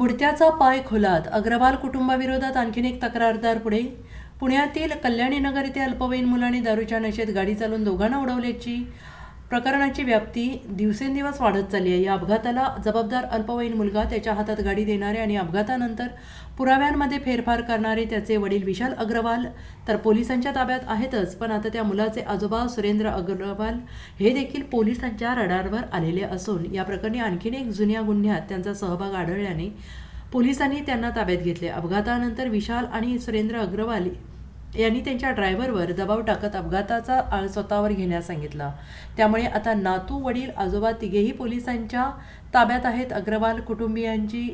बुडत्याचा पाय खोलात. अग्रवाल कुटुंबाविरोधात आणखीन एक तक्रारदार पुढे. पुण्यातील कल्याणीनगर येथे अल्पवयीन मुलाने दारूच्या नशेत गाडी चालवून दोघांना उडवल्याची प्रकरणाची व्याप्ती दिवसेंदिवस वाढत चालली आहे. या अपघाताला जबाबदार अल्पवयीन मुलगा त्याच्या हातात गाडी देणारे आणि अपघातानंतर पुराव्यांमध्ये फेरफार करणारे त्याचे वडील विशाल अग्रवाल तर पोलिसांच्या ताब्यात आहेतच पण आता त्या मुलाचे आजोबा सुरेंद्र अग्रवाल हे देखील पोलिसांच्या रडारवर आलेले असून या प्रकरणी आणखीन एक जुन्या गुन्ह्यात त्यांचा सहभाग आढळल्याने पोलिसांनी त्यांना ताब्यात घेतले. अपघातानंतर विशाल आणि सुरेंद्र अग्रवाल यांनी त्यांच्या ड्रायव्हरवर दबाव टाकत अपघाताचा आळ स्वतःवर घेण्यास सांगितला. त्यामुळे आता नातू वडील आजोबा तिघेही पोलिसांच्या ताब्यात आहेत. अग्रवाल कुटुंबियांची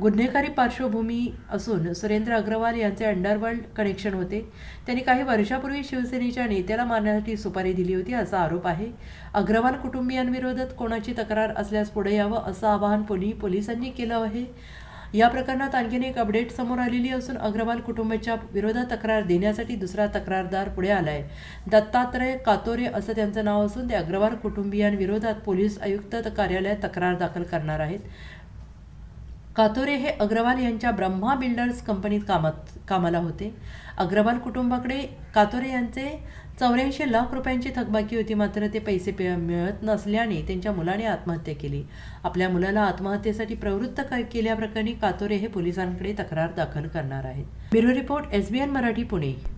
गुन्हेगारी पार्श्वभूमी असून सुरेंद्र अग्रवाल यांचे अंडरवर्ल्ड कनेक्शन होते. त्यांनी काही वर्षापूर्वी शिवसेनेच्या नेत्याला मारण्यासाठी सुपारी दिली होती असा आरोप आहे. अग्रवाल कुटुंबियांविरोधात कोणाची तक्रार असल्यास पुढे यावं असं आवाहन पुणे पोलिसांनी केलं आहे. या प्रकरणात आणखीन एक अपडेट समोर आलेली असून अग्रवाल कुटुंबाच्या विरोधात तक्रार देण्यासाठी दुसरा तक्रारदार पुढे आलाय. दत्तात्रय कातोरे असं त्यांचं नाव असून ते अग्रवाल कुटुंबियांविरोधात पोलीस आयुक्त कार्यालयात तक्रार दाखल करणार आहेत. कातोरे हे अग्रवाल यांच्या ब्रह्मा बिल्डर्स कंपनीत कामात कामाला होते. अग्रवाल कुटुंबाकडे कातोरे यांचे चौऱ्याऐंशी लाख रुपयांची थकबाकी होती मात्र ते पैसे पे मिळत नसल्याने त्यांच्या मुलाने आत्महत्या केली. आपल्या मुलाला आत्महत्येसाठी प्रवृत्त क- केल्याप्रकरणी कातोरे हे पोलिसांकडे तक्रार दाखल करणार आहेत. Bureau report S B N Marathi Pune.